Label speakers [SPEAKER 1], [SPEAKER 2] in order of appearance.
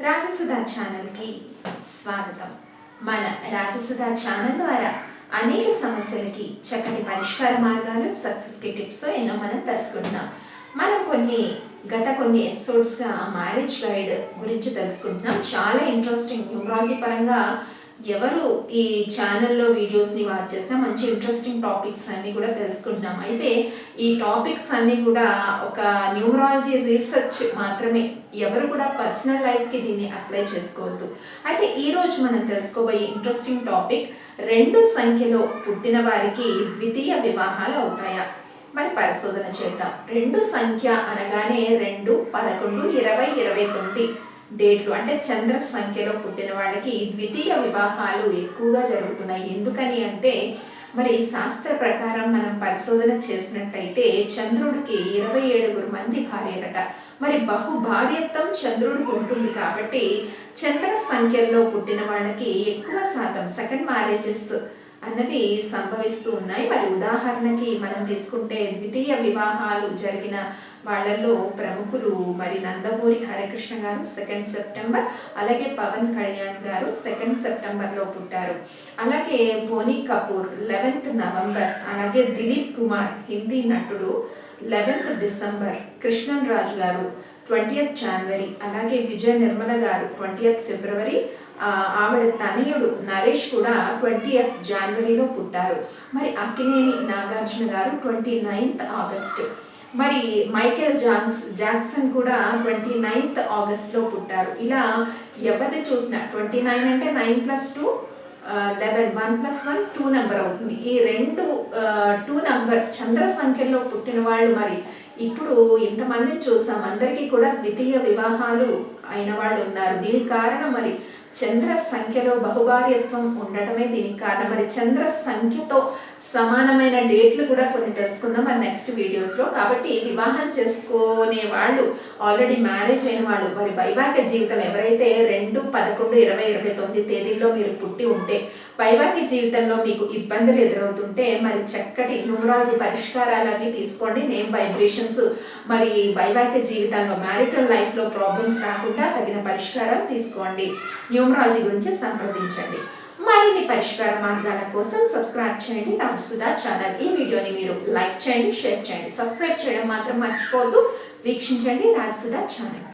[SPEAKER 1] రాజసుధ ఛానల్కి స్వాగతం. మన రాజసుధ ఛానల్ ద్వారా అనేక సమస్యలకి చక్కటి పరిష్కార మార్గాలు సక్సెస్కి టిప్స్ ఎన్నో మనం తెలుసుకుంటున్నాం. మనం కొన్ని గత కొన్ని ఎపిసోడ్స్గా మ్యారేజ్ గైడ్ గురించి తెలుసుకుంటున్నాం. చాలా ఇంట్రెస్టింగ్ న్యూమరాలజీ పరంగా ఎవరు ఈ ఛానల్లో వీడియోస్ని వాచ్ చేసినా మంచి ఇంట్రెస్టింగ్ టాపిక్స్ అన్నీ కూడా తెలుసుకుంటున్నాం అయితే ఈ టాపిక్స్ అన్నీ కూడా ఒక న్యూమరాలజీ రీసెర్చ్ మాత్రమే. ఎవరు కూడా పర్సనల్ లైఫ్కి దీన్ని అప్లై చేసుకోవద్దు. అయితే ఈరోజు మనం తెలుసుకోబోయే ఇంట్రెస్టింగ్ టాపిక్ రెండు సంఖ్యలో పుట్టిన వారికి ద్వితీయ వివాహాలు అవుతాయా? మరి పరిశోధన చేద్దాం. రెండు సంఖ్య అనగానే రెండు పదకొండు ఇరవై ఇరవై తొమ్మిది. డేట్లు. అంటే చంద్ర సంఖ్యలో పుట్టిన వాళ్ళకి ద్వితీయ వివాహాలు ఎక్కువగా జరుగుతున్నాయి. ఎందుకని అంటే మరి శాస్త్ర ప్రకారం మనం పరిశోధన చేసినట్టయితే చంద్రుడికి ఇరవై ఏడుగురు మంది భార్యలట. మరి బహు భార్యత్వం చంద్రుడికి ఉంటుంది కాబట్టి చంద్ర సంఖ్యల్లో పుట్టిన వాళ్ళకి ఎక్కువ శాతం సెకండ్ మ్యారేజెస్ అన్నవి సంభవిస్తూ ఉన్నాయి. మరి ఉదాహరణకి మనం తీసుకుంటే ద్వితీయ వివాహాలు జరిగిన వాళ్ళల్లో ప్రముఖులు మరి నందమూరి హరికృష్ణ గారు సెకండ్ సెప్టెంబర్ అలాగే పవన్ కళ్యాణ్ గారు సెకండ్ సెప్టెంబర్లో పుట్టారు. అలాగే బోనీ కపూర్ లెవెన్త్ నవంబర్ అలాగే దిలీప్ కుమార్ హిందీ నటుడు లెవెన్త్ డిసెంబర్ కృష్ణన్ రాజు గారు ట్వంటీయత్ జనవరి అలాగే విజయ నిర్మల గారు ట్వంటీయత్ ఫిబ్రవరి ఆవిడ తనయుడు నరేష్ కూడా ట్వంటీ ఎయిత్ జనవరిలో పుట్టారు. మరి Akkineni Nagarjuna garu twenty ninth August. మరి మైకేల్ జాక్స్ జాక్సన్ కూడా ట్వంటీ నైన్త్ ఆగస్ట్లో పుట్టారు. ఇలా ఎవరిది చూసినా ట్వంటీ నైన్ అంటే nine plus two eleven one plus one two number అవుతుంది. ఈ రెండు టూ నెంబర్ చంద్ర సంఖ్యలో పుట్టిన వాళ్ళు మరి ఇప్పుడు ఇంతమందిని చూసాం. అందరికీ కూడా ద్వితీయ వివాహాలు అయిన వాళ్ళు ఉన్నారు. దీనికి కారణం మరి చంద్ర సంఖ్యలో బహుభార్యత్వం ఉండటమే దీనికి కారణం. మరి చంద్ర సంఖ్యతో సమానమైన డేట్లు కూడా కొన్ని తెలుసుకుందాం మరి నెక్స్ట్ వీడియోస్లో కాబట్టి వివాహం చేసుకునే వాళ్ళు ఆల్రెడీ మ్యారేజ్ అయిన వాళ్ళు మరి వైవాహిక జీవితం ఎవరైతే రెండు పదకొండు ఇరవై ఇరవై తొమ్మిది తేదీల్లో మీరు పుట్టి ఉంటే వైవాహిక జీవితంలో మీకు ఇబ్బందులు ఎదురవుతుంటే మరి చక్కటి న్యూమరాలజీ పరిష్కారాలు అవి తీసుకోండి. నేమ్ వైబ్రేషన్స్ మరి వైవాహిక జీవితంలో మ్యారిటల్ లైఫ్లో ప్రాబ్లమ్స్ రాకుండా తగిన పరిష్కారం తీసుకోండి. న్యూమరాలజీ గురించి సంప్రదించండి. మరిన్ని పరిష్కార మార్గాల కోసం సబ్స్క్రైబ్ చేయండి. రాజసుధా ఛానల్. ఈ వీడియోని మీరు లైక్ చేయండి షేర్ చేయండి. సబ్స్క్రైబ్ చేయడం మాత్రం మర్చిపోవద్దు. వీక్షించండి రాజసుధా ఛానల్.